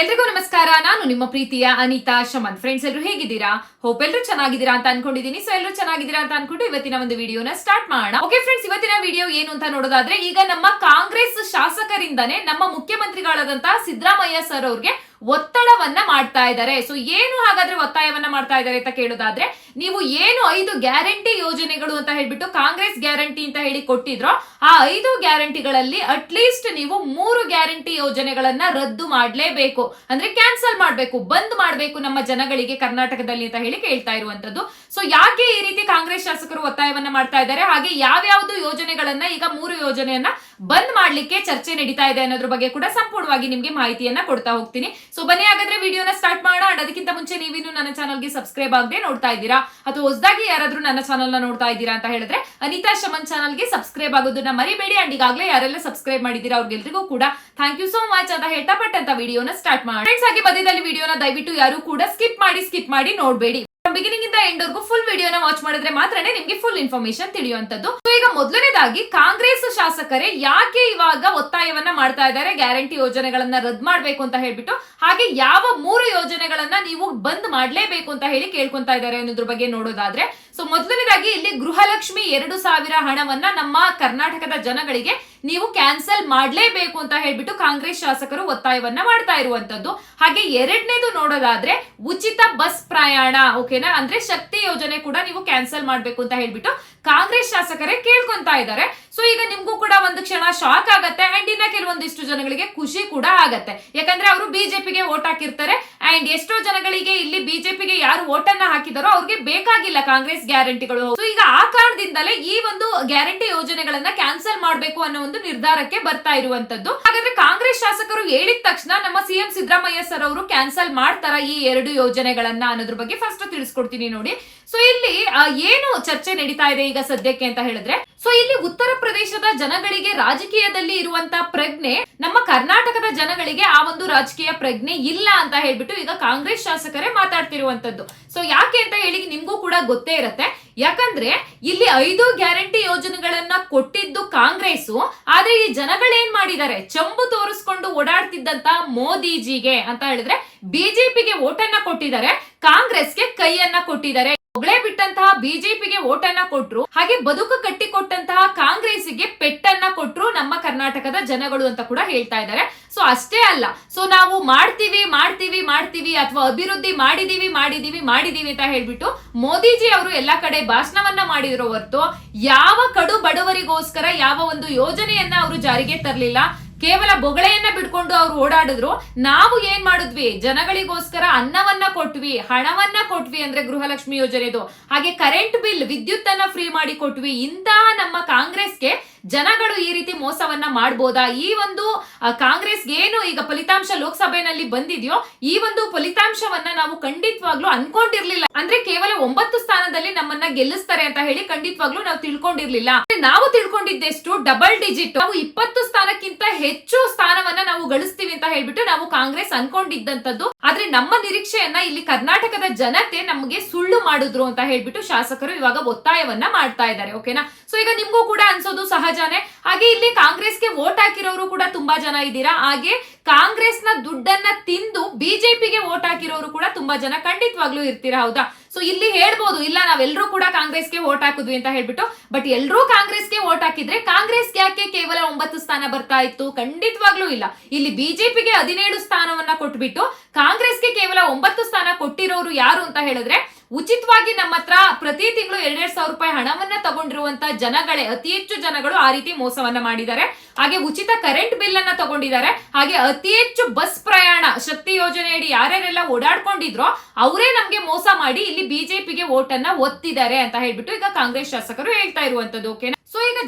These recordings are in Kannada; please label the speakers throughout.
Speaker 1: ಎಲ್ರಿಗೂ ನಮಸ್ಕಾರ. ನಾನು ನಿಮ್ಮ ಪ್ರೀತಿಯ ಅನಿತಾ ಶಮನ್. ಫ್ರೆಂಡ್ಸ್ ಎಲ್ಲರೂ ಹೇಗಿದ್ದೀರಾ? ಹೋಪ್ ಎಲ್ಲರೂ ಚೆನ್ನಾಗಿದ್ದೀರಾ ಅಂತ ಅನ್ಕೊಂಡಿದ್ದೀನಿ. ಸೊ ಎಲ್ಲರೂ ಚೆನ್ನಾಗಿದ್ದೀರಾ ಅಂತ ಅನ್ಕೊಂಡು ಇವತ್ತಿನ ಒಂದು ವಿಡಿಯೋನ ಸ್ಟಾರ್ಟ್ ಮಾಡೋಣ. ಓಕೆ ಫ್ರೆಂಡ್ಸ್ ಇವತ್ತಿನ ವಿಡಿಯೋ ಏನು ಅಂತ ನೋಡೋದಾದ್ರೆ, ಈಗ ನಮ್ಮ ಕಾಂಗ್ರೆಸ್ ಶಾಸಕರಿಂದನೇ ನಮ್ಮ ಮುಖ್ಯಮಂತ್ರಿಗಳಾದಂತಹ ಸಿದ್ದರಾಮಯ್ಯ ಸರ್ ಅವ್ರಿಗೆ ಒತ್ತಡವನ್ನ ಮಾಡ್ತಾ ಇದ್ದಾರೆ. ಸೊ ಏನು ಹಾಗಾದ್ರೆ ಒತ್ತಾಯವನ್ನ ಮಾಡ್ತಾ ಇದ್ದಾರೆ ಅಂತ ಕೇಳೋದಾದ್ರೆ, ನೀವು ಏನು ಐದು ಗ್ಯಾರಂಟಿ ಯೋಜನೆಗಳು ಅಂತ ಹೇಳ್ಬಿಟ್ಟು ಕಾಂಗ್ರೆಸ್ ಗ್ಯಾರಂಟಿ ಅಂತ ಹೇಳಿ ಕೊಟ್ಟಿದ್ರೋ, ಆ ಐದು ಗ್ಯಾರಂಟಿಗಳಲ್ಲಿ ಅಟ್ಲೀಸ್ಟ್ ನೀವು ಮೂರು ಗ್ಯಾರಂಟಿ ಯೋಜನೆಗಳನ್ನ ರದ್ದು ಮಾಡಲೇಬೇಕು. ಅಂದ್ರೆ ಕ್ಯಾನ್ಸಲ್ ಮಾಡಬೇಕು, ಬಂದ್ ಮಾಡಬೇಕು ನಮ್ಮ ಜನಗಳಿಗೆ ಕರ್ನಾಟಕದಲ್ಲಿ ಅಂತ ಹೇಳಿ ಕೇಳ್ತಾ ಇರುವಂತದ್ದು ಸೊ ಯಾಕೆ ಈ ರೀತಿ ಕಾಂಗ್ರೆಸ್ ಶಾಸಕರು ಒತ್ತಾಯವನ್ನ ಮಾಡ್ತಾ ಇದ್ದಾರೆ? ಹಾಗೆ ಯಾವ್ಯಾವ್ದು ಯೋಜನೆಗಳನ್ನ ಈಗ ಮೂರು ಯೋಜನೆಯನ್ನ ಬಂದ್ ಮಾಡ್ಲಿಕ್ಕೆ ಚರ್ಚೆ ನಡೀತಾ ಇದೆ ಅನ್ನೋದ್ರ ಬಗ್ಗೆ ಕೂಡ ಸಂಪೂರ್ಣವಾಗಿ ನಿಮ್ಗೆ ಮಾಹಿತಿಯನ್ನ ಕೊಡ್ತಾ ಹೋಗ್ತೀನಿ. ಸೊ ಬನ್ನಿ, ಹಾಗಾದ್ರೆ ವಿಡಿಯೋನ ಸ್ಟಾರ್ಟ್ ಮಾಡೋಣ. ಅದಕ್ಕಿಂತ ಮುಂಚೆ ನೀವಿನ್ನು ನನ್ನ ಚಾನಲ್ಗೆ ಸಬ್ಸ್ಕ್ರೈಬ್ ಆಗದೆ ನೋಡ್ತಾ ಇದ್ದೀರಾ? ಅಥವಾ ಹೊಸದಾಗಿ ಯಾರಾದ್ರೂ ನನ್ನ ಚಾನಲ್ನ ನೋಡ್ತಾ ಇದ್ದೀರಾ ಅಂತ ಹೇಳಿದ್ರೆ, ಅನಿತಾ ಶಮನ್ ಚಾನಲ್ಗೆ ಸಬ್ಸ್ಕ್ರೈಬ್ ಆಗೋದನ್ನ ಮರಿಬೇಡಿ. ಅಂಡ್ ಈಗಾಗಲೇ ಯಾರೆಲ್ಲ ಸಬ್ಸ್ಕ್ರೈಬ್ ಮಾಡಿದೀರಾ ಅವ್ರಿಗೆಲ್ರಿಗೂ ಕೂಡ ಥ್ಯಾಂಕ್ ಯು ಸೋ ಮಚ್ ಅಂತ ಹೇಳ್ತಾ ಪಟ್ ಅಂತ ವಿಡಿಯೋನ ಸ್ಟಾರ್ಟ್ ಮಾಡಿ ಫ್ರೆಂಡ್ಸ್ ಹಾಗೆ ಮಧ್ಯದಲ್ಲಿ ವಿಡಿಯೋನ ದಯವಿಟ್ಟು ಯಾರು ಕೂಡ ಸ್ಕಿಪ್ ಮಾಡಿ ಸ್ಕಿಪ್ ಮಾಡಿ ನೋಡ್ಬೇಡಿ. ಬಿಗಿನಿಂಗ್ ಇಂದ ಎಂಡ್ ವರ್ಗೂ ಫುಲ್ ವಿಡಿಯೋನ ವಾಚ್ ಮಾಡಿದ್ರೆ ಮಾತ್ರನೇ ನಿಮ್ಗೆ ಫುಲ್ ಇನ್ಫಾರ್ಮೇಶನ್ ತಿಳಿಯುವಂತದ್ದು ಈಗ ಮೊದಲನೇದಾಗಿ ಕಾಂಗ್ರೆಸ್ ಶಾಸಕರೇ ಯಾಕೆ ಇವಾಗ ಒತ್ತಾಯವನ್ನ ಮಾಡ್ತಾ ಇದ್ದಾರೆ ಗ್ಯಾರಂಟಿ ಯೋಜನೆಗಳನ್ನ ರದ್ದು ಮಾಡ್ಬೇಕು ಅಂತ ಹೇಳ್ಬಿಟ್ಟು, ಹಾಗೆ ಯಾವ ಮೂರು ಯೋಜನೆಗಳನ್ನ ನೀವು ಬಂದ್ ಮಾಡ್ಲೇಬೇಕು ಅಂತ ಹೇಳಿ ಕೇಳ್ಕೊಂತಾ ಇದ್ದಾರೆ ಅನ್ನೋದ್ರ ಬಗ್ಗೆ ನೋಡೋದಾದ್ರೆ. ಸೊ ಮೊದಲನೇದಾಗಿ ಇಲ್ಲಿ ಗೃಹಲಕ್ಷ್ಮಿ ಎರಡು ಸಾವಿರ ಹಣವನ್ನ ನಮ್ಮ ಕರ್ನಾಟಕದ ಜನಗಳಿಗೆ ನೀವು ಕ್ಯಾನ್ಸಲ್ ಮಾಡಲೇಬೇಕು ಅಂತ ಹೇಳ್ಬಿಟ್ಟು ಕಾಂಗ್ರೆಸ್ ಶಾಸಕರು ಒತ್ತಾಯವನ್ನ ಮಾಡ್ತಾ ಇರುವಂತದ್ದು. ಹಾಗೆ ಎರಡನೇದು ನೋಡೋದಾದ್ರೆ ಉಚಿತ ಬಸ್ ಪ್ರಯಾಣ, ಓಕೆನಾ? ಅಂದ್ರೆ ಶಕ್ತಿ ಯೋಜನೆ ಕೂಡ ನೀವು ಕ್ಯಾನ್ಸಲ್ ಮಾಡ್ಬೇಕು ಅಂತ ಹೇಳ್ಬಿಟ್ಟು ಕಾಂಗ್ರೆಸ್ ಶಾಸಕರೇ ಕೇಳ್ಕೊಂತಾ ಇದ್ದಾರೆ. ಸೊ ಈಗ ನಿಮ್ಗೂ ಕೂಡ ಒಂದು ಕ್ಷಣ ಶಾಕ್ ಆಗತ್ತೆ. ಅಂಡ್ ಇನ್ನ ಕೆಲವೊಂದಿಷ್ಟು ಜನಗಳಿಗೆ ಖುಷಿ ಕೂಡ ಆಗತ್ತೆ. ಯಾಕಂದ್ರೆ ಅವರು ಬಿಜೆಪಿಗೆ ವೋಟ್ ಹಾಕಿರ್ತಾರೆ. ಅಂಡ್ ಎಷ್ಟೋ ಜನಗಳಿಗೆ ಇಲ್ಲಿ ಬಿಜೆಪಿಗೆ ಯಾರು ವೋಟ್ ಅನ್ನ ಹಾಕಿದಾರೋ ಅವ್ರಿಗೆ ಬೇಕಾಗಿಲ್ಲ ಕಾಂಗ್ರೆಸ್ ಗ್ಯಾರಂಟಿಗಳು. ಸೊ ಈಗ ಆ ಕಾರಣದಿಂದಲೇ ಈ ಒಂದು ಗ್ಯಾರಂಟಿ ಯೋಜನೆಗಳನ್ನ ಕ್ಯಾನ್ಸಲ್ ಮಾಡಬೇಕು ಅನ್ನೋ ನಿರ್ಧಾರಕ್ಕೆ ಬರ್ತಾ ಇರುವಂತದ್ದು. ಹಾಗಾದ್ರೆ ಕಾಂಗ್ರೆಸ್ ಶಾಸಕರು ಹೇಳಿದ ತಕ್ಷಣ ನಮ್ಮ ಸಿಎಂ ಸಿದ್ದರಾಮಯ್ಯ ಸರ್ ಅವರು ಕ್ಯಾನ್ಸಲ್ ಮಾಡ್ತಾರ ಈ ಎರಡು ಯೋಜನೆಗಳನ್ನ ಅನ್ನೋದ್ರ ಬಗ್ಗೆ ಫಸ್ಟ್ ತಿಳಿಸ್ಕೊಡ್ತೀನಿ ನೋಡಿ. ಸೊ ಇಲ್ಲಿ ಏನು ಚರ್ಚೆ ನಡೀತಾ ಇದೆ ಈಗ ಸದ್ಯಕ್ಕೆ ಅಂತ ಹೇಳಿದ್ರೆ? ಸೊ ಇಲ್ಲಿ ಉತ್ತರ ಪ್ರದೇಶದ ಜನಗಳಿಗೆ ರಾಜಕೀಯದಲ್ಲಿ ಇರುವಂತಹ ಪ್ರಜ್ಞೆ, ನಮ್ಮ ಕರ್ನಾಟಕದ ಜನಗಳಿಗೆ ಆ ಒಂದು ರಾಜಕೀಯ ಪ್ರಜ್ಞೆ ಇಲ್ಲ ಅಂತ ಹೇಳ್ಬಿಟ್ಟು ಈಗ ಕಾಂಗ್ರೆಸ್ ಶಾಸಕರೇ ಮಾತಾಡ್ತಿರುವಂತದ್ದು. ಸೊ ಯಾಕೆ ಅಂತ ಹೇಳಿ ನಿಮ್ಗೂ ಕೂಡ ಗೊತ್ತೇ ಇರತ್ತೆ. ಯಾಕಂದ್ರೆ ಇಲ್ಲಿ ಐದು ಗ್ಯಾರಂಟಿ ಯೋಜನೆಗಳನ್ನ ಕೊಟ್ಟಿದ್ದು ಕಾಂಗ್ರೆಸ್ ಆದ್ರೆ ಈ ಜನಗಳೇನ್ ಮಾಡಿದ್ದಾರೆ ಚಂಬು ತೋರಿಸ್ಕೊಂಡು ಓಡಾಡ್ತಿದ್ದಂತ ಮೋದಿಜಿಗೆ ಅಂತ ಹೇಳಿದ್ರೆ, ಬಿಜೆಪಿಗೆ ಓಟನ್ನ ಕೊಟ್ಟಿದ್ದಾರೆ, ಕಾಂಗ್ರೆಸ್ಗೆ ಕೈಯನ್ನ ಕೊಟ್ಟಿದ್ದಾರೆ. ಹೊಗಳೇ ಬಿಟ್ಟಂತಹ ಬಿಜೆಪಿಗೆ ಓಟನ್ನ ಕೊಟ್ರು, ಹಾಗೆ ಬದುಕು ಕಟ್ಟಿಕೊಟ್ಟಂತಹ ಕಾಂಗ್ರೆಸ್ಗೆ ಪೆಟ್ಟನ್ನ ಕೊಟ್ರು ನಮ್ಮ ಕರ್ನಾಟಕದ ಜನಗಳು ಅಂತ ಕೂಡ ಹೇಳ್ತಾ ಇದ್ದಾರೆ. ಸೊ ಅಷ್ಟೇ ಅಲ್ಲ. ಸೊ ನಾವು ಮಾಡ್ತೀವಿ ಮಾಡ್ತೀವಿ ಮಾಡ್ತೀವಿ ಅಥವಾ ಅಭಿವೃದ್ಧಿ ಮಾಡಿದೀವಿ ಮಾಡಿದೀವಿ ಮಾಡಿದೀವಿ ಅಂತ ಹೇಳ್ಬಿಟ್ಟು ಮೋದಿಜಿ ಅವರು ಎಲ್ಲಾ ಕಡೆ ಭಾಷಣವನ್ನ ಮಾಡಿದ್ರು ಹೊರತು ಯಾವ ಕಡು ಬಡವರಿಗೋಸ್ಕರ ಯಾವ ಒಂದು ಯೋಜನೆಯನ್ನ ಅವರು ಜಾರಿಗೆ ತರಲಿಲ್ಲ. ಕೇವಲ ಬೊಗಳೆಯನ್ನ ಬಿಡ್ಕೊಂಡು ಅವ್ರು ಓಡಾಡಿದ್ರು. ನಾವು ಏನ್ ಮಾಡಿದ್ವಿ? ಜನಗಳಿಗೋಸ್ಕರ ಅನ್ನವನ್ನ ಕೊಟ್ವಿ, ಹಣವನ್ನ ಕೊಟ್ವಿ ಅಂದ್ರೆ ಗೃಹಲಕ್ಷ್ಮಿ ಯೋಜನೆದು. ಹಾಗೆ ಕರೆಂಟ್ ಬಿಲ್ ವಿದ್ಯುತ್ ಅನ್ನ ಫ್ರೀ ಮಾಡಿ ಕೊಟ್ವಿ ಇಂತಹ ನಮ್ಮ ಕಾಂಗ್ರೆಸ್ಗೆ ಜನಗಳು ಈ ರೀತಿ ಮೋಸವನ್ನ ಮಾಡ್ಬೋದಾ? ಈ ಒಂದು ಕಾಂಗ್ರೆಸ್ ಏನು ಈಗ ಫಲಿತಾಂಶ ಲೋಕಸಭೆಯಲ್ಲಿ ಬಂದಿದೆಯೋ, ಈ ಒಂದು ಫಲಿತಾಂಶವನ್ನ ನಾವು ಖಂಡಿತವಾಗ್ಲೂ ಅನ್ಕೊಂಡಿರ್ಲಿಲ್ಲ. ಅಂದ್ರೆ ಕೇವಲ ಒಂಬತ್ತು ಸ್ಥಾನದಲ್ಲಿ ನಮ್ಮನ್ನ ಗೆಲ್ಲಿಸ್ತಾರೆ ಅಂತ ಹೇಳಿ ಖಂಡಿತವಾಗ್ಲೂ ನಾವು ತಿಳ್ಕೊಂಡಿರ್ಲಿಲ್ಲ. ನಾವು ತಿಳ್ಕೊಂಡಿದ್ದೆಷ್ಟು ಡಬಲ್ ಡಿಜಿಟ್ ನಾವು ಇಪ್ಪತ್ತು ಸ್ಥಾನಕ್ಕಿಂತ ಹೆಚ್ಚು ಸ್ಥಾನವನ್ನ ನಾವು ಗಳಿಸ್ತೀವಿ ಅಂತ ಹೇಳ್ಬಿಟ್ಟು ನಾವು ಕಾಂಗ್ರೆಸ್ ಅನ್ಕೊಂಡಿದ್ದಂತದ್ದು ಆದ್ರೆ ನಮ್ಮ ನಿರೀಕ್ಷೆಯನ್ನ ಇಲ್ಲಿ ಕರ್ನಾಟಕದ ಜನತೆ ನಮಗೆ ಸುಳ್ಳು ಮಾಡಿದ್ರು ಅಂತ ಹೇಳ್ಬಿಟ್ಟು ಶಾಸಕರು ಇವಾಗ ಒತ್ತಾಯವನ್ನ ಮಾಡ್ತಾ ಇದ್ದಾರೆ, ಓಕೆನಾ? ಸೊ ಈಗ ನಿಮ್ಗೂ ಕೂಡ ಅನ್ಸೋದು ಸಹಜನೇ ಹಾಗೆ ಇಲ್ಲಿ ಕಾಂಗ್ರೆಸ್ಗೆ ವೋಟ್ ಹಾಕಿರೋರು ಕೂಡ ತುಂಬಾ ಜನ ಇದ್ದೀರಾ? ಹಾಗೆ ಕಾಂಗ್ರೆಸ್ನ ದುಡ್ಡನ್ನ ತಿಂದು ಬಿಜೆಪಿಗೆ ವೋಟ್ ಹಾಕಿರೋರು ಕೂಡ ತುಂಬಾ ಜನ ಖಂಡಿತವಾಗ್ಲೂ ಇರ್ತೀರಾ? ಹೌದಾ? ಸೊ ಇಲ್ಲಿ ಹೇಳ್ಬೋದು, ಇಲ್ಲ ನಾವೆಲ್ಲರೂ ಕೂಡ ಕಾಂಗ್ರೆಸ್ಗೆ ವೋಟ್ ಹಾಕಿದ್ವಿ ಅಂತ ಹೇಳ್ಬಿಟ್ಟು, ಬಟ್ ಎಲ್ಲರೂ ಕಾಂಗ್ರೆಸ್ಗೆ ವೋಟ್ ಹಾಕಿದ್ರೆ ಕಾಂಗ್ರೆಸ್ಗೆ ಕೇವಲ ಒಂಬತ್ತು ಸ್ಥಾನ ಬರ್ತಾ ಇತ್ತು. ಖಂಡಿತವಾಗ್ಲೂ ಇಲ್ಲ. ಇಲ್ಲಿ ಬಿಜೆಪಿಗೆ ಹದಿನೇಳು ಸ್ಥಾನವನ್ನ ಕೊಟ್ಬಿಟ್ಟು ಕಾಂಗ್ರೆಸ್ಗೆ ಕೇವಲ ಒಂಬತ್ತು ಸ್ಥಾನ ಕೊಟ್ಟಿರೋರು ಯಾರು ಅಂತ ಹೇಳಿದ್ರೆ ಉಚಿತವಾಗಿ ನಮ್ಮ ಹತ್ರ ಪ್ರತಿ ತಿಂಗಳು ಎರಡೆರಡು ಸಾವಿರ ರೂಪಾಯಿ ಹಣವನ್ನ ತಗೊಂಡಿರುವಂತ ಜನಗಳೇ, ಅತಿ ಹೆಚ್ಚು ಜನಗಳು ಆ ರೀತಿ ಮೋಸವನ್ನ ಮಾಡಿದ್ದಾರೆ. ಹಾಗೆ ಉಚಿತ ಕರೆಂಟ್ ಬಿಲ್ ಅನ್ನ ತಗೊಂಡಿದ್ದಾರೆ. ಹಾಗೆ ಅತಿ ಹೆಚ್ಚು ಬಸ್ ಪ್ರಯಾಣ, ಶಕ್ತಿ ಯೋಜನೆಯಡಿ ಯಾರ್ಯಾರೆಲ್ಲ ಓಡಾಡ್ಕೊಂಡಿದ್ರೋ ಅವರೇ ನಮ್ಗೆ ಮೋಸ ಮಾಡಿ ಇಲ್ಲಿ ಬಿಜೆಪಿಗೆ ವೋಟ್ ಅನ್ನ ಒತ್ತಿದ್ದಾರೆ ಅಂತ ಹೇಳ್ಬಿಟ್ಟು ಈಗ ಕಾಂಗ್ರೆಸ್ ಶಾಸಕರು ಹೇಳ್ತಾ ಇರುವಂತದ್ದು, ಓಕೆನಾ?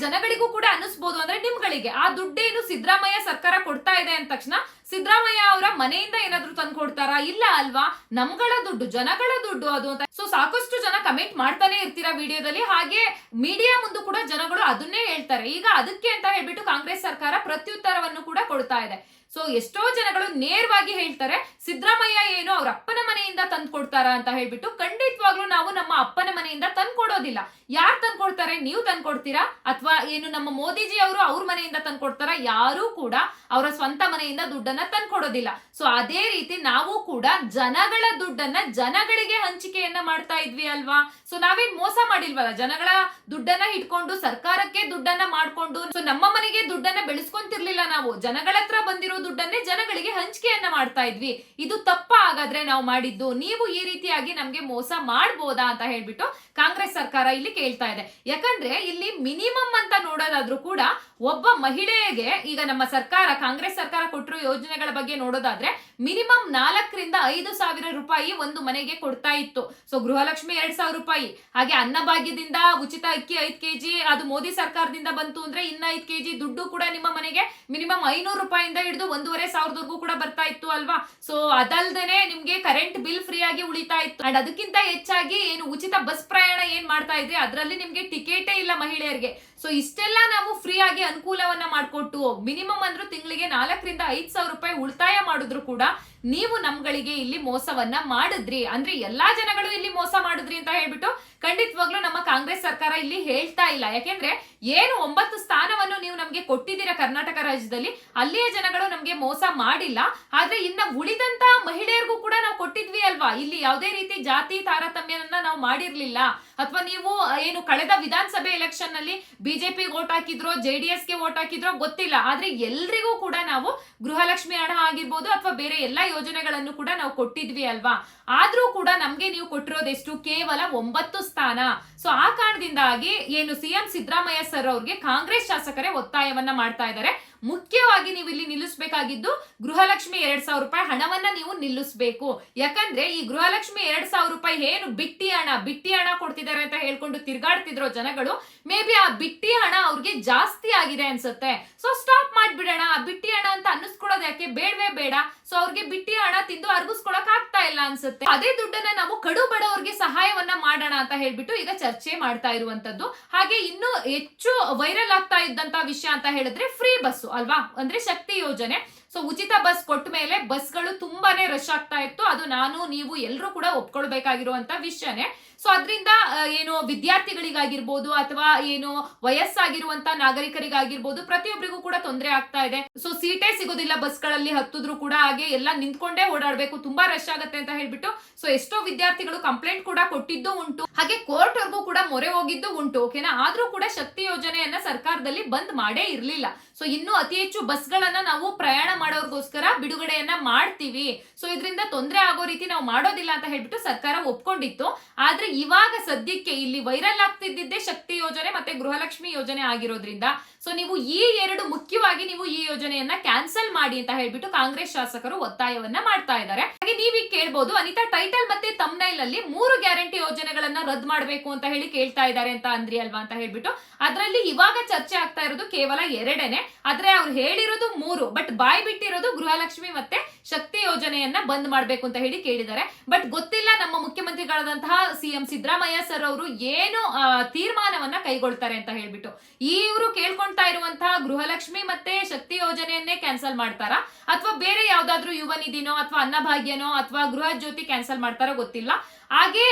Speaker 1: ಜನಗಳಿಗೂ ಕೂಡ ಅನಿಸ್ಬೋದು ಅಂದ್ರೆ ನಿಮ್ಗಳಿಗೆ. ಆ ದುಡ್ಡೇನು ಸಿದ್ದರಾಮಯ್ಯ ಸರ್ಕಾರ ಕೊಡ್ತಾ ಇದೆ ಅಂದ ತಕ್ಷಣ ಸಿದ್ದರಾಮಯ್ಯ ಅವರ ಮನೆಯಿಂದ ಏನಾದ್ರೂ ತಂದು ಕೊಡ್ತಾರಾ? ಇಲ್ಲ ಅಲ್ವಾ? ನಮ್ಗಳ ದುಡ್ಡು, ಜನಗಳ ದುಡ್ಡು ಅದು ಅಂತ. ಸೊ ಸಾಕಷ್ಟು ಜನ ಕಮೆಂಟ್ ಮಾಡ್ತಾನೆ ಇರ್ತೀರಾ ವಿಡಿಯೋದಲ್ಲಿ. ಹಾಗೆ ಮೀಡಿಯಾ ಮುಂದೆ ಕೂಡ ಜನಗಳು ಅದನ್ನೇ ಹೇಳ್ತಾರೆ. ಈಗ ಅದಕ್ಕೆ ಅಂತ ಹೇಳ್ಬಿಟ್ಟು ಕಾಂಗ್ರೆಸ್ ಸರ್ಕಾರ ಪ್ರತ್ಯುತ್ತರವನ್ನು ಕೂಡ ಕೊಡ್ತಾ ಇದೆ. ಸೊ ಎಷ್ಟೋ ಜನಗಳು ನೇರವಾಗಿ ಹೇಳ್ತಾರೆ, ಸಿದ್ದರಾಮಯ್ಯ ಏನು ಅವ್ರ ಅಪ್ಪನ ಮನೆಯಿಂದ ತಂದು ಕೊಡ್ತಾರ ಅಂತ ಹೇಳ್ಬಿಟ್ಟು ಖಂಡಿತವಾಗ್ಲೂ ನಾವು ನಮ್ಮ ಅಪ್ಪನ ಮನೆಯಿಂದ ತಂದು ಕೊಡೋದಿಲ್ಲ. ಯಾರು ತಂದು ಕೊಡ್ತಾರೆ? ನೀವು ತಂದು ಕೊಡ್ತೀರಾ? ಅಥವಾ ಏನು ನಮ್ಮ ಮೋದಿಜಿ ಅವರು ಅವ್ರ ಮನೆಯಿಂದ ತಂದು ಕೊಡ್ತಾರ? ಯಾರೂ ಕೂಡ ಅವರ ಸ್ವಂತ ಮನೆಯಿಂದ ದುಡ್ಡನ್ನ ತಂದ್ಕೊಡೋದಿಲ್ಲ ಸೊ ಅದೇ ರೀತಿ ನಾವು ಕೂಡ ಜನಗಳ ದುಡ್ಡನ್ನ ಜನಗಳಿಗೆ ಹಂಚಿಕೆಯನ್ನ ಮಾಡ್ತಾ ಇದ್ವಿ ಅಲ್ವಾ? ಸೊ ನಾವೇನ್ ಮೋಸ ಮಾಡಿಲ್ವಲ್ಲ? ಜನಗಳ ದುಡ್ಡನ್ನ ಇಟ್ಕೊಂಡು ಸರ್ಕಾರಕ್ಕೆ ದುಡ್ಡನ್ನ ಮಾಡ್ಕೊಂಡು ಸೊ ನಮ್ಮ ಮನೆಗೆ ದುಡ್ಡನ್ನ ಬೆಳೆಸ್ಕೊಂತಿರ್ಲಿಲ್ಲ ನಾವು. ಜನಗಳ ಹತ್ರ ಬಂದಿರೋ ದುಡ್ಡನ್ನೇ ಜನಗಳಿಗೆ ಹಂಚಿಕೆಯನ್ನ ಮಾಡ್ತಾ ಇದ್ವಿ. ಇದು ತಪ್ಪ ಹಾಗಾದ್ರೆ ನಾವು ಮಾಡಿದ್ದು. ನೀವು ಈ ರೀತಿಯಾಗಿ ನಮ್ಗೆ ಮೋಸ ಮಾಡ್ಬೋದಾ ಅಂತ ಹೇಳ್ಬಿಟ್ಟು ಕಾಂಗ್ರೆಸ್ ಸರ್ಕಾರ ಇಲ್ಲಿ ಕೇಳ್ತಾ ಇದೆ. ಯಾಕಂದ್ರೆ ಇಲ್ಲಿ ಮಿನಿಮಮ್ ಅಂತ ನೋಡೋದಾದ್ರೂ ಕೂಡ ಒಬ್ಬ ಮಹಿಳೆಗೆ ಈಗ ನಮ್ಮ ಸರ್ಕಾರ, ಕಾಂಗ್ರೆಸ್ ಸರ್ಕಾರ ಯೋಜನೆಗಳ ಬಗ್ಗೆ ನೋಡೋದಾದ್ರೆ ಮಿನಿಮಮ್ ನಾಲ್ಕರಿಂದ ಐದು ಸಾವಿರ ರೂಪಾಯಿ ಒಂದು ಮನೆಗೆ ಕೊಡ್ತಾ ಇತ್ತು. ಸೊ ಗೃಹಲಕ್ಷ್ಮಿ ಎರಡ್ ಸಾವಿರ ರೂಪಾಯಿ. ಹಾಗೆ ಅನ್ನಭಾಗ್ಯದಿಂದ ಉಚಿತ ಅಕ್ಕಿ ಐದ್ ಕೆಜಿ, ಅದು ಮೋದಿ ಸರ್ಕಾರದಿಂದ ಬಂತು ಅಂದ್ರೆ ಇನ್ನ ಐದ್ ಕೆಜಿ ದುಡ್ಡು ಕೂಡ ನಿಮ್ಮ ಮನೆಗೆ ಮಿನಿಮಮ್ ಐನೂರು ರೂಪಾಯಿಂದ ಹಿಡಿದು ಒಂದೂವರೆ ಸಾವಿರದವರೆಗೂ ಕೂಡ ಬರ್ತಾ ಇತ್ತು ಅಲ್ವಾ? ಸೊ ಅದಲ್ದೇನೆ ನಿಮ್ಗೆ ಕರೆಂಟ್ ಬಿಲ್ ಫ್ರೀ ಆಗಿ ಉಳಿತಾ ಇತ್ತು. ಅಂಡ್ ಅದಕ್ಕಿಂತ ಹೆಚ್ಚಾಗಿ ಏನು ಉಚಿತ ಬಸ್ ಪ್ರಯಾಣ ಏನ್ ಮಾಡ್ತಾ ಇದ್ರಿ? ಅದರಲ್ಲಿ ನಿಮ್ಗೆ ಟಿಕೆಟೇ ಇಲ್ಲ ಮಹಿಳೆಯರಿಗೆ. ಸೊ ಇಷ್ಟೆಲ್ಲ ನಾವು ಫ್ರೀ ಆಗಿ ಅನುಕೂಲವನ್ನ ಮಾಡ್ಕೊಟ್ಟು ಮಿನಿಮಮ್ ಅಂದ್ರೂ ತಿಂಗಳಿಗೆ ನಾಲ್ಕರಿಂದ ಐದ್ ಸಾವಿರ ರೂಪಾಯಿ ಉಳಿತಾಯ ಮಾಡಿದ್ರು ಕೂಡ ನೀವು ನಮ್ಗಳಿಗೆ ಇಲ್ಲಿ ಮೋಸವನ್ನ ಮಾಡಿದ್ರಿ. ಅಂದ್ರೆ ಎಲ್ಲಾ ಜನಗಳು ಇಲ್ಲಿ ಮೋಸ ಮಾಡಿದ್ರಿ ಅಂತ ಹೇಳ್ಬಿಟ್ಟು ಖಂಡಿತವಾಗ್ಲೂ ನಮ್ಮ ಕಾಂಗ್ರೆಸ್ ಸರ್ಕಾರ ಇಲ್ಲಿ ಹೇಳ್ತಾ ಇಲ್ಲ. ಯಾಕೆಂದ್ರೆ ಏನು ಒಂಬತ್ತು ಸ್ಥಾನವನ್ನು ನೀವು ನಮ್ಗೆ ಕೊಟ್ಟಿದ್ದೀರಾ ಕರ್ನಾಟಕ ರಾಜ್ಯದಲ್ಲಿ, ಅಲ್ಲಿಯ ಜನಗಳು ನಮ್ಗೆ ಮೋಸ ಮಾಡಿಲ್ಲ. ಆದ್ರೆ ಇನ್ನ ಉಳಿದಂತ ಮಹಿಳೆಯರಿಗೂ ಕೂಡ ನಾವು ಕೊಟ್ಟಿದ್ವಿ ಅಲ್ವಾ? ಇಲ್ಲಿ ಯಾವುದೇ ರೀತಿ ಜಾತಿ ತಾರತಮ್ಯವನ್ನ ನಾವು ಮಾಡಿರ್ಲಿಲ್ಲ. ಅಥವಾ ನೀವು ಏನು ಕಳೆದ ವಿಧಾನಸಭೆ ಎಲೆಕ್ಷನ್ನಲ್ಲಿ ಬಿಜೆಪಿ ವೋಟ್ ಹಾಕಿದ್ರೋ ಜೆಡಿಎಸ್ಗೆ ವೋಟ್ ಹಾಕಿದ್ರೋ ಗೊತ್ತಿಲ್ಲ. ಆದ್ರೆ ಎಲ್ರಿಗೂ ಕೂಡ ನಾವು ಗೃಹಲಕ್ಷ್ಮಿ ಹಣ ಆಗಿರ್ಬೋದು ಅಥವಾ ಬೇರೆ ಎಲ್ಲಾ ಯೋಜನೆಗಳನ್ನು ಕೂಡ ನಾವು ಕೊಟ್ಟಿದ್ವಿ ಅಲ್ವಾ? ಆದ್ರೂ ಕೂಡ ನಮ್ಗೆ ನೀವು ಕೊಟ್ಟಿರೋದೆಷ್ಟು? ಕೇವಲ ಒಂಬತ್ತು ಸ್ಥಾನ. ಸೊ ಆ ಕಾರಣದಿಂದಾಗಿ ಏನು ಸಿಎಂ ಸಿದ್ದರಾಮಯ್ಯ ಸರ್ ಅವ್ರಿಗೆ ಕಾಂಗ್ರೆಸ್ ಶಾಸಕರೇ ಒತ್ತಾಯವನ್ನ ಮಾಡ್ತಾ ಇದ್ದಾರೆ. ಮುಖ್ಯವಾಗಿ ನೀವು ಇಲ್ಲಿ ನಿಲ್ಲಿಸಬೇಕಾಗಿದ್ದು ಗೃಹಲಕ್ಷ್ಮಿ ಎರಡ್ ಸಾವಿರ ರೂಪಾಯಿ ಹಣವನ್ನ ನೀವು ನಿಲ್ಲಿಸಬೇಕು. ಯಾಕಂದ್ರೆ ಈ ಗೃಹಲಕ್ಷ್ಮಿ ಎರಡ್ ಸಾವಿರ ರೂಪಾಯಿ ಏನು ಬಿಟ್ಟಿ ಹಣ ಬಿಟ್ಟಿ ಹಣ ಕೊಡ್ತಿದ್ದಾರೆ ಅಂತ ಹೇಳ್ಕೊಂಡು ತಿರ್ಗಾಡ್ತಿದ್ರು ಜನಗಳು, ಮೇ ಬಿ ಆ ಬಿಟ್ಟಿ ಹಣ ಅವ್ರಿಗೆ ಜಾಸ್ತಿ ಆಗಿದೆ ಅನ್ಸುತ್ತೆ. ಸೊ ಸ್ಟಾಪ್ ಮಾಡ್ಬಿಡೋಣ. ಆ ಬಿಟ್ಟಿ ಹಣ ಅಂತ ಅನ್ನಿಸ್ಕೊಡೋದು ಯಾಕೆ? ಬೇಡವೇ ಬೇಡ. ಸೊ ಅವ್ರಿಗೆ ಬಿಟ್ಟಿ ಹಣ ತಿಂದು ಅರ್ಗಿಸ್ಕೊಳಕ್ ಆಗ್ತಾ ಇಲ್ಲ ಅನ್ಸುತ್ತೆ. ಅದೇ ದುಡ್ಡನ್ನ ನಾವು ಕಡು ಬಡವರಿಗೆ ಸಹಾಯವನ್ನ ಮಾಡೋಣ ಅಂತ ಹೇಳ್ಬಿಟ್ಟು ಈಗ ಚರ್ಚೆ ಮಾಡ್ತಾ ಇರುವಂತದ್ದು. ಹಾಗೆ ಇನ್ನು ಹೆಚ್ಚು ವೈರಲ್ ಆಗ್ತಾ ಇದ್ದಂತ ವಿಷಯ ಅಂತ ಹೇಳಿದ್ರೆ ಫ್ರೀ ಬಸ್ಸು ಅಲ್ವಾ? ಅಂದ್ರೆ ಶಕ್ತಿ ಯೋಜನೆ. ಸೊ ಉಚಿತ ಬಸ್ ಕೊಟ್ಟ ಮೇಲೆ ಬಸ್ಗಳು ತುಂಬಾನೇ ರಶ್ ಆಗ್ತಾ ಇತ್ತು. ಅದು ನಾನು, ನೀವು ಎಲ್ಲರೂ ಕೂಡ ಒಪ್ಕೊಳ್ಬೇಕಾಗಿರುವಂತ ವಿಷಯನೇ. ಸೊ ಅದರಿಂದ ಏನು ವಿದ್ಯಾರ್ಥಿಗಳಿಗಾಗಿರ್ಬೋದು ಅಥವಾ ಏನು ವಯಸ್ಸಾಗಿರುವಂತ ನಾಗರಿಕರಿಗಾಗಿರ್ಬೋದು ಪ್ರತಿಯೊಬ್ಬರಿಗೂ ಕೂಡ ತೊಂದರೆ ಆಗ್ತಾ ಇದೆ. ಸೊ ಸೀಟೇ ಸಿಗೋದಿಲ್ಲ ಬಸ್ಗಳಲ್ಲಿ ಹತ್ತಿದ್ರು ಕೂಡ ಹಾಗೆ ಎಲ್ಲ ನಿಂತ್ಕೊಂಡೇ ಓಡಾಡಬೇಕು. ತುಂಬಾ ರಶ್ ಆಗುತ್ತೆ ಅಂತ ಹೇಳ್ಬಿಟ್ಟು ಸೊ ಎಷ್ಟೋ ವಿದ್ಯಾರ್ಥಿಗಳು ಕಂಪ್ಲೇಂಟ್ ಕೂಡ ಕೊಟ್ಟಿದ್ದು ಉಂಟು. ಹಾಗೆ ಕೋರ್ಟ್ ವರ್ಗೂ ಕೂಡ ಮೊರೆ ಹೋಗಿದ್ದು ಉಂಟು ಓಕೆನಾ ಆದ್ರೂ ಕೂಡ ಶಕ್ತಿ ಯೋಜನೆಯನ್ನ ಸರ್ಕಾರದಲ್ಲಿ ಬಂದ್ ಮಾಡೇ ಇರಲಿಲ್ಲ. ಸೊ ಇನ್ನು ಅತಿ ಹೆಚ್ಚು ಬಸ್ಗಳನ್ನ ನಾವು ಪ್ರಯಾಣ ಮಾಡೋರ್ಗೋಸ್ಕರ ಬಿಡುಗಡೆಯನ್ನ ಮಾಡ್ತೀವಿ. ಸೊ ಇದರಿಂದ ತೊಂದರೆ ಆಗೋ ರೀತಿ ನಾವು ಮಾಡೋದಿಲ್ಲ ಅಂತ ಹೇಳ್ಬಿಟ್ಟು ಸರ್ಕಾರ ಒಪ್ಕೊಂಡಿತ್ತು. ಆದ್ರೆ ಇವಾಗ ಸದ್ಯಕ್ಕೆ ಇಲ್ಲಿ ವೈರಲ್ ಆಗ್ತಿದ್ದಿದ್ದೇ ಶಕ್ತಿ ಯೋಜನೆ ಮತ್ತೆ ಗೃಹಲಕ್ಷ್ಮಿ ಯೋಜನೆ ಆಗಿರೋದ್ರಿಂದ. ಸೊ ನೀವು ಈ ಎರಡು ಮುಖ್ಯವಾಗಿ ನೀವು ಈ ಯೋಜನೆಯನ್ನ ಕ್ಯಾನ್ಸಲ್ ಮಾಡಿ ಅಂತ ಹೇಳ್ಬಿಟ್ಟು ಕಾಂಗ್ರೆಸ್ ಶಾಸಕರು ಒತ್ತಾಯವನ್ನ ಮಾಡ್ತಾ ಇದ್ದಾರೆ. ಹಾಗೆ ನೀವೀಗ ಕೇಳ್ಬಹುದು ಅನಿತಾ ಟೈಟಲ್ ಮತ್ತೆ ತಮ್ನೈಲ್ ಅಲ್ಲಿ ಮೂರು ಗ್ಯಾರಂಟಿ ಯೋಜನೆಗಳನ್ನ ರದ್ದು ಮಾಡಬೇಕು ಅಂತ ಹೇಳಿ ಕೇಳ್ತಾ ಇದ್ದಾರೆ ಅಂತ ಅಂದ್ರಿ ಅಲ್ವಾ ಅಂತ ಹೇಳ್ಬಿಟ್ಟು. ಅದರಲ್ಲಿ ಇವಾಗ ಚರ್ಚೆ ಆಗ್ತಾ ಇರೋದು ಕೇವಲ ಎರಡನೇ. ಆದ್ರೆ ಅವ್ರು ಹೇಳಿರೋದು ಮೂರು ಬಟ್ ಬಾಯ್ ಬಿಟ್ಟಿರೋದು ಗೃಹಲಕ್ಷ್ಮಿ ಮತ್ತೆ ಶಕ್ತಿ ಯೋಜನೆಯನ್ನ ಬಂದ್ ಮಾಡ್ಬೇಕು ಅಂತ ಹೇಳಿ ಕೇಳಿದ್ದಾರೆ. ಬಟ್ ಗೊತ್ತಿಲ್ಲ ನಮ್ಮ ಮುಖ್ಯಮಂತ್ರಿಗಳಾದಂತಹ ಸಿಎಂ ಸಿದ್ದರಾಮಯ್ಯ ಸರ್ ಅವರು ಏನು ತೀರ್ಮಾನವನ್ನ ಕೈಗೊಳ್ತಾರೆ ಅಂತ ಹೇಳ್ಬಿಟ್ಟು. ಇವರು ಕೇಳ್ಕೊಂತಾ ಇರುವಂತಹ ಗೃಹಲಕ್ಷ್ಮಿ ಮತ್ತೆ ಶಕ್ತಿ ಯೋಜನೆಯನ್ನೇ ಕ್ಯಾನ್ಸಲ್ ಮಾಡ್ತಾರಾ? ಅಥವಾ ಬೇರೆ ಯಾವ್ದಾದ್ರು ಯುವ ನಿಧಿನೋ ಅಥವಾ ಅನ್ನಭಾಗ್ಯನೋ ಅಥವಾ ಗೃಹ ಜ್ಯೋತಿ ಕ್ಯಾನ್ಸಲ್ ಮಾಡ್ತಾರೋ ಗೊತ್ತಿಲ್ಲ. ಹಾಗೆ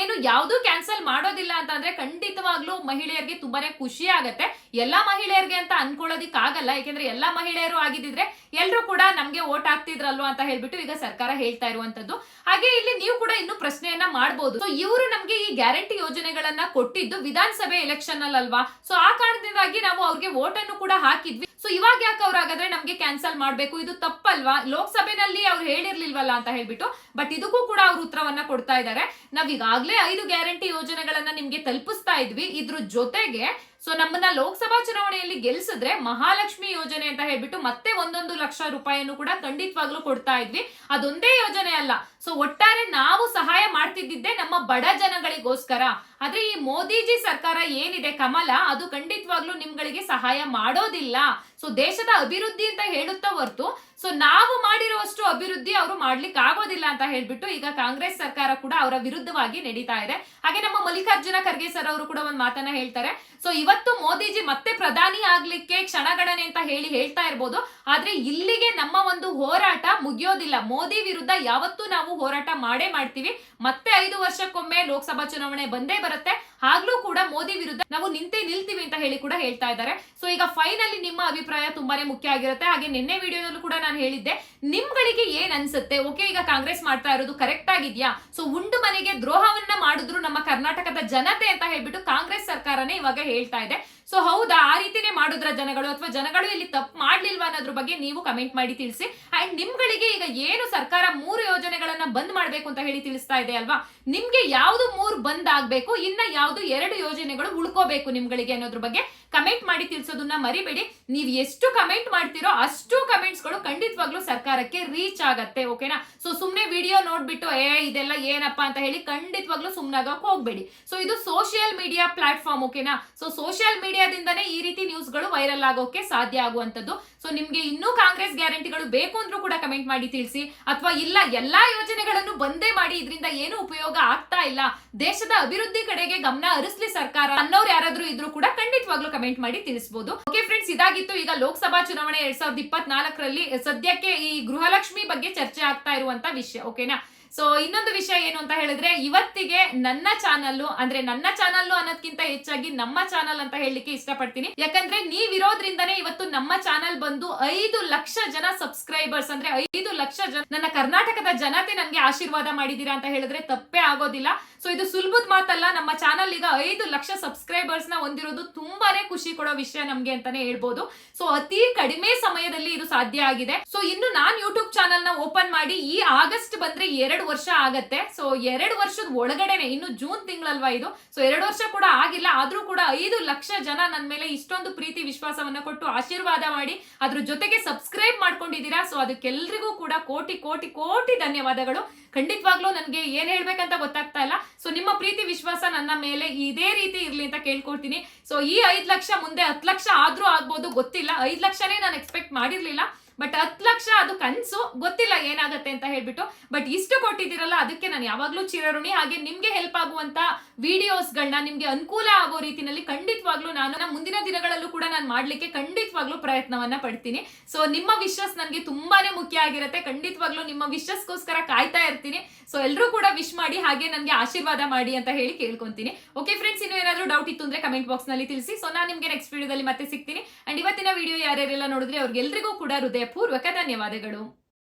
Speaker 1: ಏನು ಯಾವುದು ಕ್ಯಾನ್ಸಲ್ ಮಾಡೋದಿಲ್ಲ ಅಂತ ಅಂದ್ರೆ ಖಂಡಿತವಾಗ್ಲೂ ಮಹಿಳೆಯರಿಗೆ ತುಂಬಾನೇ ಖುಷಿ ಆಗತ್ತೆ. ಎಲ್ಲಾ ಮಹಿಳೆಯರಿಗೆ ಅಂತ ಅನ್ಕೊಳ್ಳೋದಿಕ್ ಆಗಲ್ಲ ಯಾಕೆಂದ್ರೆ ಎಲ್ಲಾ ಮಹಿಳೆಯರು ಆಗಿದ್ರೆ ಎಲ್ರು ಕೂಡ ನಮ್ಗೆ ಓಟ್ ಹಾಕ್ತಿದ್ರಲ್ವಾ ಅಂತ ಹೇಳ್ಬಿಟ್ಟು ಈಗ ಸರ್ಕಾರ ಹೇಳ್ತಾ ಇರುವಂತದ್ದು. ಹಾಗೆ ಇಲ್ಲಿ ನೀವು ಕೂಡ ಇನ್ನು ಪ್ರಶ್ನೆಯನ್ನ ಮಾಡಬಹುದು ಸೊ ಇವರು ನಮ್ಗೆ ಈ ಗ್ಯಾರಂಟಿ ಯೋಜನೆಗಳನ್ನ ಕೊಟ್ಟಿದ್ದು ವಿಧಾನಸಭೆ ಎಲೆಕ್ಷನ್ ಅಲ್ಲಿ ಅಲ್ವಾ ಸೊ ಆ ಕಾರಣದಿಂದಾಗಿ ನಾವು ಅವ್ರಿಗೆ ವೋಟ್ ಅನ್ನು ಕೂಡ ಹಾಕಿದ್ವಿ. ಸೊ ಇವಾಗ ಯಾಕೆ ಅವ್ರು ಹಾಗಾದ್ರೆ ನಮ್ಗೆ ಕ್ಯಾನ್ಸಲ್ ಮಾಡಬೇಕು? ಇದು ತಪ್ಪಲ್ವಾ? ಲೋಕಸಭೆನಲ್ಲಿ ಅವ್ರು ಹೇಳಿರ್ಲಿಲ್ವಲ್ಲ ಅಂತ ಹೇಳ್ಬಿಟ್ಟು ಬಟ್ ಇದಕ್ಕೂ ಕೂಡ ಅವ್ರು ಉತ್ತರವನ್ನ ಕೊಡ್ತಾ ಇದ್ದಾರೆ. ನಾವ್ ಈಗಾಗಲೇ ಐದು ಗ್ಯಾರಂಟಿ ಯೋಜನೆಗಳನ್ನ ನಿಮ್ಗೆ ತಲುಪಿಸ್ತಾ ಇದ್ವಿ. ಇದ್ರ ಜೊತೆಗೆ ಸೊ ನಮ್ಮನ್ನ ಲೋಕಸಭಾ ಚುನಾವಣೆಯಲ್ಲಿ ಗೆಲ್ಸಿದ್ರೆ ಮಹಾಲಕ್ಷ್ಮಿ ಯೋಜನೆ ಅಂತ ಹೇಳ್ಬಿಟ್ಟು ಮತ್ತೆ ಒಂದೊಂದು ಲಕ್ಷ ರೂಪಾಯಿಯನ್ನು ಕೂಡ ಖಂಡಿತವಾಗ್ಲೂ ಕೊಡ್ತಾ ಇದ್ವಿ. ಅದೊಂದೇ ಯೋಜನೆ ಅಲ್ಲ. ಸೊ ಒಟ್ಟಾರೆ ನಾವು ಸಹಾಯ ಮಾಡ್ತಿದ್ದಿದ್ದೆ ನಮ್ಮ ಬಡ ಜನಗಳಿಗೋಸ್ಕರ. ಆದ್ರೆ ಈ ಮೋದಿಜಿ ಸರ್ಕಾರ ಏನಿದೆ ಕಮಲ, ಅದು ಖಂಡಿತವಾಗ್ಲೂ ನಿಮ್ಗಳಿಗೆ ಸಹಾಯ ಮಾಡೋದಿಲ್ಲ. ಸೊ ದೇಶದ ಅಭಿವೃದ್ಧಿ ಅಂತ ಹೇಳುತ್ತಾ ಹೊರತು ಸೊ ನಾವು ಮಾಡಿರುವಷ್ಟು ಅಭಿವೃದ್ಧಿ ಅವರು ಮಾಡ್ಲಿಕ್ಕೆ ಆಗೋದಿಲ್ಲ ಅಂತ ಹೇಳ್ಬಿಟ್ಟು ಈಗ ಕಾಂಗ್ರೆಸ್ ಸರ್ಕಾರ ಕೂಡ ಅವರ ವಿರುದ್ಧವಾಗಿ ನಡೀತಾ ಇದೆ. ಹಾಗೆ ನಮ್ಮ ಮಲ್ಲಿಕಾರ್ಜುನ ಖರ್ಗೆ ಸರ್ ಅವರು ಕೂಡ ಒಂದು ಮಾತನ್ನ ಹೇಳ್ತಾರೆ. ಸೊ ಇವತ್ತು ಮೋದಿಜಿ ಮತ್ತೆ ಪ್ರಧಾನಿ ಆಗ್ಲಿಕ್ಕೆ ಕ್ಷಣಗಣನೆ ಅಂತ ಹೇಳಿ ಹೇಳ್ತಾ ಇರ್ಬೋದು. ಆದ್ರೆ ಇಲ್ಲಿಗೆ ನಮ್ಮ ಒಂದು ಹೋರಾಟ ಮುಗಿಯೋದಿಲ್ಲ. ಮೋದಿ ವಿರುದ್ಧ ಯಾವತ್ತೂ ನಾವು ಹೋರಾಟ ಮಾಡೇ ಮಾಡ್ತೀವಿ. ಮತ್ತೆ ಐದು ವರ್ಷಕ್ಕೊಮ್ಮೆ ಲೋಕಸಭಾ ಚುನಾವಣೆ ಬಂದೇ ಬರುತ್ತೆ. ಆಗ್ಲೂ ಕೂಡ ಮೋದಿ ವಿರುದ್ಧ ನಾವು ನಿಂತೇ ನಿಲ್ತೀವಿ ಅಂತ ಹೇಳಿ ಕೂಡ ಹೇಳ್ತಾ ಇದ್ದಾರೆ. ಸೊ ಈಗ ಫೈನಲಿ ನಿಮ್ಮ ಅಭಿಪ್ರಾಯ ತುಂಬಾನೇ ಮುಖ್ಯ ಆಗಿರುತ್ತೆ. ಹಾಗೆ ನಿನ್ನೆ ವಿಡಿಯೋದಲ್ಲೂ ಕೂಡ ನಾನು ಹೇಳಿದ್ದೆ, ನಿಮ್ಗಳಿಗೆ ಏನ್ ಅನ್ಸುತ್ತೆ? ಓಕೆ, ಈಗ ಕಾಂಗ್ರೆಸ್ ಮಾಡ್ತಾ ಇರೋದು ಕರೆಕ್ಟ್ ಆಗಿದ್ಯಾ? ಸೊ ಉಂಡು ಮನೆಗೆ ದ್ರೋಹವನ್ನ ಮಾಡಿದ್ರು ನಮ್ಮ ಕರ್ನಾಟಕದ ಜನತೆ ಅಂತ ಹೇಳ್ಬಿಟ್ಟು ಕಾಂಗ್ರೆಸ್ ಸರ್ಕಾರನೇ ಇವಾಗ ಹೇಳ್ತಾ ಇದೆ. ಸೊ ಹೌದಾ? ಆ ರೀತಿನೇ ಮಾಡಿದ್ರ ಜನಗಳು? ಅಥವಾ ಜನಗಳು ಇಲ್ಲಿ ತಪ್ಪು ಮಾಡ್ಲಿಲ್ವಾ ಅನ್ನೋದ್ರ ಬಗ್ಗೆ ನೀವು ಕಮೆಂಟ್ ಮಾಡಿ ತಿಳಿಸಿ. ಅಂಡ್ ನಿಮ್ಗಳಿಗೆ ಈಗ ಏನು ಸರ್ಕಾರ ಮೂರು ಯೋಜನೆಗಳನ್ನ ಬಂದ್ ಮಾಡ್ಬೇಕು ಅಂತ ಹೇಳಿ ತಿಳಿಸ್ತಾ ಇದೆ ಅಲ್ವಾ? ನಿಮ್ಗೆ ಯಾವ್ದು ಮೂರು ಬಂದ್ ಆಗ್ಬೇಕು? ಇನ್ನ ಯಾವ್ದು ಎರಡು ಯೋಜನೆಗಳು ಉಳ್ಕೋಬೇಕು ನಿಮ್ಗಳಿಗೆ ಅನ್ನೋದ್ರ ಬಗ್ಗೆ ಕಮೆಂಟ್ ಮಾಡಿ ತಿಳಿಸೋದನ್ನ ಮರಿಬೇಡಿ. ನೀವು ಎಷ್ಟು ಕಮೆಂಟ್ ಮಾಡ್ತಿರೋ ಅಷ್ಟು ಕಮೆಂಟ್ಸ್ಗಳು ಖಂಡಿತವಾಗ್ಲೂ ಸರ್ಕಾರಕ್ಕೆ ರೀಚ್ ಆಗತ್ತೆ ಓಕೆನಾ ಸೊ ಸುಮ್ನೆ ವಿಡಿಯೋ ನೋಡ್ಬಿಟ್ಟು, ಏ, ಇದೆಲ್ಲ ಏನಪ್ಪಾ? ಅಂತ ಹೇಳಿ ಖಂಡಿತವಾಗ್ಲೂ ಸುಮ್ನಾಗಕ್ ಹೋಗ್ಬೇಡಿ. ಸೊ ಇದು ಸೋಷಿಯಲ್ ಮೀಡಿಯಾ ಪ್ಲಾಟ್ಫಾರ್ಮ್ ಓಕೆನಾ ಸೊ ಸೋಷಿಯಲ್ ಮೀಡಿಯಾದಿಂದನೇ ಈ ರೀತಿ ನ್ಯೂಸ್ಗಳು ವೈರಲ್ ಆಗೋಕೆ ಸಾಧ್ಯ ಆಗುವಂತದ್ದು ಸೊ ನಿಮ್ಗೆ ಇನ್ನೂ ಕಾಂಗ್ರೆಸ್ ಗ್ಯಾರಂಟಿಗಳು ಬೇಕು ಅಂದ್ರೂ ಕೂಡ ಕಮೆಂಟ್ ಮಾಡಿ ತಿಳಿಸಿ. ಅಥವಾ ಇಲ್ಲ, ಎಲ್ಲಾ ಯೋಜನೆಗಳನ್ನು ಬಂದೇ ಮಾಡಿ ಇದರಿಂದ ಏನು ಉಪಯೋಗ ಆಗ್ತಾ ಇಲ್ಲ. ದೇಶದ ಅಭಿವೃದ್ಧಿ ಕಡೆಗೆ ಗಮನ ಹರಿಸ್ಲಿ ಸರ್ಕಾರ. ಅನ್ನೋರು ಯಾರಾದ್ರೂ ಇದ್ರು ಕೂಡ ಖಂಡಿತವಾಗ್ಲೂ ಕಮೆಂಟ್ ಮಾಡಿ ತಿಳಿಸಬಹುದು ಓಕೆ ಫ್ರೆಂಡ್ಸ್ ಇದಾಗಿತ್ತು. ಈಗ ಲೋಕಸಭಾ ಚುನಾವಣೆ ಎರಡ್ ಸಾವಿರದ ಇಪ್ಪತ್ನಾಲ್ಕರಲ್ಲಿ ಸದ್ಯಕ್ಕೆ ಈ ಗೃಹಲಕ್ಷ್ಮಿ ಬಗ್ಗೆ ಚರ್ಚೆ ಆಗ್ತಾ ಇರುವಂತ ವಿಷಯ. ಓಕೆನಾ ಸೊ ಇನ್ನೊಂದು ವಿಷಯ ಏನು ಅಂತ ಹೇಳಿದ್ರೆ, ಇವತ್ತಿಗೆ ನನ್ನ ಚಾನಲ್ ಅಂದ್ರೆ ನನ್ನ ಚಾನಲ್ ಅನ್ನೋದ್ಕಿಂತ ಹೆಚ್ಚಾಗಿ ನಮ್ಮ ಚಾನಲ್ ಅಂತ ಹೇಳಲಿಕ್ಕೆ ಇಷ್ಟಪಡ್ತೀನಿ. ಯಾಕಂದ್ರೆ ನೀವಿರೋದ್ರಿಂದನೇ ಇವತ್ತು ನಮ್ಮ ಚಾನಲ್ ಬಂದು ಐದು ಲಕ್ಷ ಜನ ಸಬ್ಸ್ಕ್ರೈಬರ್ಸ್ ಅಂದ್ರೆ ಐದು ಲಕ್ಷ ಜನ ನನ್ನ ಕರ್ನಾಟಕದ ಜನತೆ ನನಗೆ ಆಶೀರ್ವಾದ ಮಾಡಿದೀರಾ ಅಂತ ಹೇಳಿದ್ರೆ ತಪ್ಪೇ ಆಗೋದಿಲ್ಲ. ಸೊ ಇದು ಸುಲಭದ ಮಾತಲ್ಲ, ನಮ್ಮ ಚಾನಲ್ ಈಗ ಐದು ಲಕ್ಷ ಸಬ್ಸ್ಕ್ರೈಬರ್ಸ್ನ ಹೊಂದಿರೋದು ತುಂಬಾನೇ ಖುಷಿ ಕೊಡೋ ವಿಷಯ ನಮ್ಗೆ ಅಂತಾನೆ ಹೇಳ್ಬೋದು. ಸೊ ಅತಿ ಕಡಿಮೆ ಸಮಯದಲ್ಲಿ ಇದು ಸಾಧ್ಯ ಆಗಿದೆ. ಸೊ ಇನ್ನು ನಾನ್ ಯೂಟ್ಯೂಬ್ ಚಾನಲ್ನ ಓಪನ್ ಮಾಡಿ ಈ ಆಗಸ್ಟ್ ಬಂದ್ರೆ ಎರಡು ವರ್ಷ ಆಗತ್ತೆ. ಸೊ ಎರಡು ವರ್ಷದ ಒಳಗಡೆನೆ, ಇನ್ನು ಜೂನ್ ತಿಂಗಳಲ್ವಾ ಇದು? ಸೊ ಎರಡು ವರ್ಷ ಕೂಡ ಆಗಿಲ್ಲ. ಆದ್ರೂ ಕೂಡ ಐದು ಲಕ್ಷ ಜನ ನನ್ನ ಮೇಲೆ ಇಷ್ಟೊಂದು ಪ್ರೀತಿ ವಿಶ್ವಾಸವನ್ನ ಕೊಟ್ಟು ಆಶೀರ್ವಾದ ಮಾಡಿ, ಅದ್ರ ಜೊತೆಗೆ ಸಬ್ಸ್ಕ್ರೈಬ್ ಮಾಡ್ಕೊಂಡಿದ್ದೀರಾ? ಸೊ ಅದಕ್ಕೆಲ್ರಿಗೂ ಕೂಡ ಕೋಟಿ ಕೋಟಿ ಕೋಟಿ ಧನ್ಯವಾದಗಳು. ಖಂಡಿತವಾಗ್ಲೂ ನನಗೆ ಏನ್ ಹೇಳ್ಬೇಕಂತ ಗೊತ್ತಾಗ್ತಾ ಇಲ್ಲ. ಸೊ ನಿಮ್ಮ ಪ್ರೀತಿ ವಿಶ್ವಾಸ ನನ್ನ ಮೇಲೆ ಇದೇ ರೀತಿ ಇರ್ಲಿ ಅಂತ ಕೇಳ್ಕೊಳ್ತೀನಿ. ಸೊ ಈ ಐದ್ ಲಕ್ಷ ಮುಂದೆ ಹತ್ತು ಲಕ್ಷ ಆದ್ರೂ ಆಗ್ಬೋದು, ಗೊತ್ತಿಲ್ಲ. ಐದ್ ಲಕ್ಷನೇ ನಾನು ಎಕ್ಸ್ಪೆಕ್ಟ್ ಮಾಡಿರ್ಲಿಲ್ಲ. ಬಟ್ ಹತ್ತು ಲಕ್ಷ ಅದು ಕನ್ಸು, ಗೊತ್ತಿಲ್ಲ ಏನಾಗುತ್ತೆ ಅಂತ ಹೇಳ್ಬಿಟ್ಟು. ಬಟ್ ಇಷ್ಟು ಕೊಟ್ಟಿದ್ದೀರಲ್ಲ, ಅದಕ್ಕೆ ನಾನು ಯಾವಾಗ್ಲೂ ಚಿರಋಣಿ. ಹಾಗೆ ನಿಮ್ಗೆ ಹೆಲ್ಪ್ ಆಗುವಂತ ವಿಡಿಯೋಸ್ಗಳನ್ನ ನಿಮ್ಗೆ ಅನುಕೂಲ ಆಗೋ ರೀತಿಯಲ್ಲಿ ಖಂಡಿತವಾಗ್ಲೂ ನಾನು ನಮ್ಮ ಮುಂದಿನ ದಿನಗಳಲ್ಲೂ ಕೂಡ ನಾನು ಮಾಡ್ಲಿಕ್ಕೆ ಖಂಡಿತವಾಗ್ಲೂ ಪ್ರಯತ್ನವನ್ನ ಪಡ್ತೀನಿ. ಸೊ ನಿಮ್ಮ ವಿಶ್ವಾಸ ನನಗೆ ತುಂಬಾನೇ ಮುಖ್ಯ ಆಗಿರುತ್ತೆ. ಖಂಡಿತವಾಗ್ಲೂ ನಿಮ್ಮ ವಿಶ್ವಾಸಕ್ಕೋಸ್ಕರ ಕಾಯ್ತಾ ಇರ್ತೀನಿ. ಸೊ ಎಲ್ಲರೂ ಕೂಡ ವಿಶ್ ಮಾಡಿ, ಹಾಗೆ ನನಗೆ ಆಶೀರ್ವಾದ ಮಾಡಿ ಅಂತ ಹೇಳಿ ಕೇಳ್ಕೊಂತೀನಿ. ಓಕೆ ಫ್ರೆಂಡ್ಸ್ ಇನ್ನು ಏನಾದರೂ ಡೌಟ್ ಇತ್ತು ಅಂದ್ರೆ ಕಮೆಂಟ್ ಬಾಕ್ಸ್ನಲ್ಲಿ ತಿಳಿಸಿ. ಸೊ ನಾನು ನಿಮ್ಗೆ ನೆಕ್ಸ್ಟ್ ವಿಡಿಯೋದಲ್ಲಿ ಮತ್ತೆ ಸಿಗ್ತೀನಿ. ಅಂಡ್ ಇವತ್ತಿನ ವಿಡಿಯೋ ಯಾರ್ಯಾರೆಲ್ಲ ನೋಡಿದ್ರೆ, ಅವ್ರಿಗೆಲ್ರಿಗೂ ಕೂಡ ಹೃದಯಪೂರ್ವಕ ಧನ್ಯವಾದಗಳು.